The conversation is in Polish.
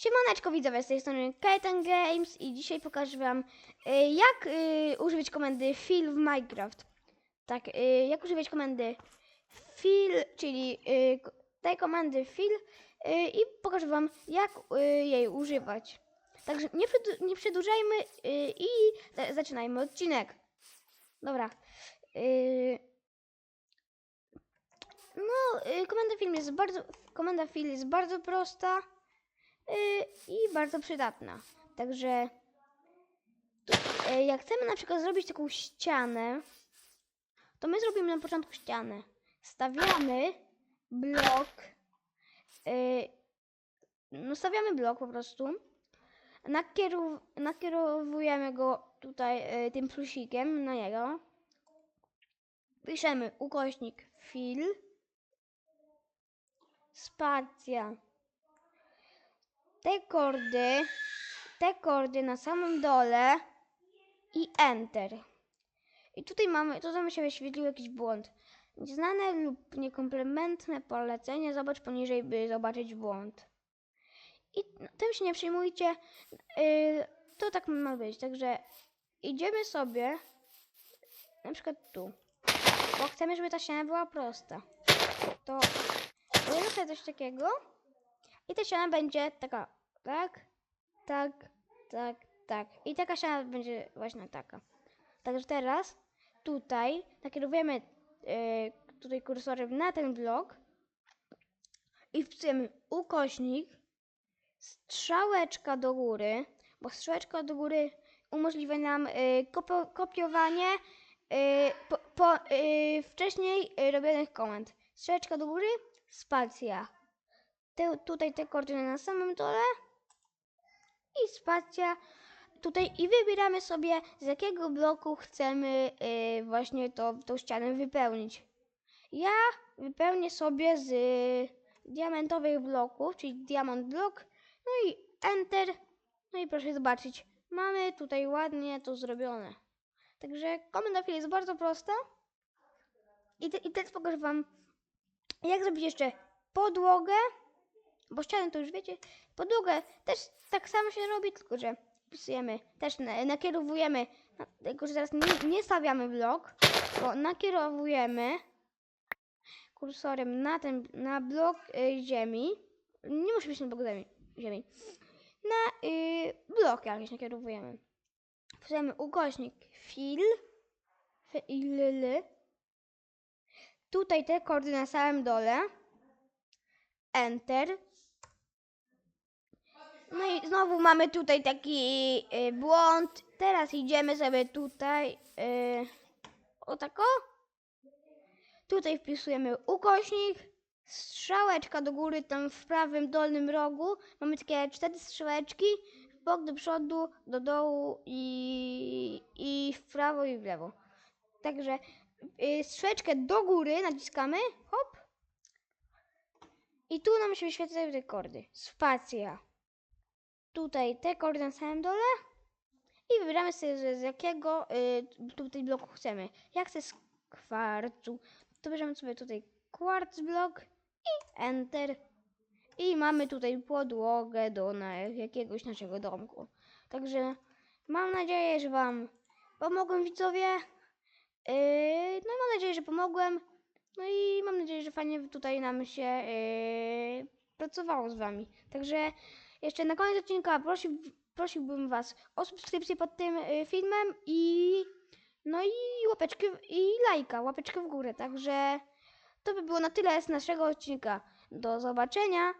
Siemaneczko widzowie, z tej strony Kajetan Games i dzisiaj pokażę wam y, jak y, używać komendy fill w Minecraft. Tak, y, jak używać komendy fill, czyli y, tej komendy fill y, i pokażę wam jak y, jej używać. Także nie, nie przedłużajmy y, i za- zaczynajmy odcinek. Dobra. Y, no, y, komenda film jest bardzo, komenda fill jest bardzo prosta i bardzo przydatna. Także y, jak chcemy na przykład zrobić taką ścianę, to my zrobimy na początku ścianę. Stawiamy blok, y, no stawiamy blok po prostu, nakierow, nakierowujemy go tutaj y, tym plusikiem na niego, piszemy ukośnik fill, spacja, te kordy, te kordy na samym dole i Enter. I tutaj mamy, to tam się wyświetlił jakiś błąd. Nieznane lub niekomplementne polecenie, zobacz poniżej, by zobaczyć błąd. I tym się nie przejmujcie, yy, to tak ma być. Także idziemy sobie na przykład tu, bo chcemy, żeby ta ściana była prosta. To robimy sobie coś takiego i ta ściana będzie taka, tak, tak, tak, tak. I taka ściana będzie właśnie taka. Także teraz tutaj nakierujemy e, tutaj kursorem na ten blok i wpisujemy ukośnik, strzałeczka do góry, bo strzałeczka do góry umożliwia nam e, kopiowanie e, po, po, wcześniej robionych komend. Strzałeczka do góry, spacja te, tutaj te koordyny na samym dole. I spacja. Tutaj i wybieramy sobie z jakiego bloku chcemy y, właśnie to, tą ścianę wypełnić. Ja wypełnię sobie z diamentowych bloków, czyli diamond block, no i enter, no i proszę zobaczyć, mamy tutaj ładnie to zrobione. Także komenda jest bardzo prosta. I, te, i teraz pokażę wam jak zrobić jeszcze podłogę bo ściany to już wiecie, podłogę też tak samo się robi, tylko że wpisujemy, też na- nakierowujemy, na- tylko że teraz nie, nie stawiamy blok, bo nakierowujemy kursorem na ten, na blok y, ziemi, nie musi być na blok ziemi, ziemi. na y, blok jakiś nakierowujemy. Wpisujemy ukośnik fill, fill, tutaj te kordy na samym dole, Enter. No i znowu mamy tutaj taki y, błąd. Teraz idziemy sobie tutaj. Y, o tako. Tutaj wpisujemy ukośnik. Strzałeczka do góry, tam w prawym dolnym rogu. Mamy takie cztery strzałeczki. W bok do przodu, do dołu i, i w prawo i w lewo. Także y, strzałeczkę do góry naciskamy. Hop. I tu nam się wyświetlają te kordy. Spacja. Tutaj te kordy na samym dole. I wybieramy sobie z, jakiego y, tutaj bloku chcemy. Jak chcę z kwarcu, to bierzemy sobie tutaj kwarc blok i enter. I mamy tutaj podłogę do na jakiegoś naszego domku. Także mam nadzieję, że Wam pomogłem widzowie. Yy, no mam nadzieję, że pomogłem. No i mam nadzieję, że fajnie tutaj nam się yy, pracowało z Wami. Także jeszcze na koniec odcinka prosił, prosiłbym Was o subskrypcję pod tym yy, filmem i no i łapeczkę i lajka, łapeczkę w górę. Także to by było na tyle z naszego odcinka. Do zobaczenia.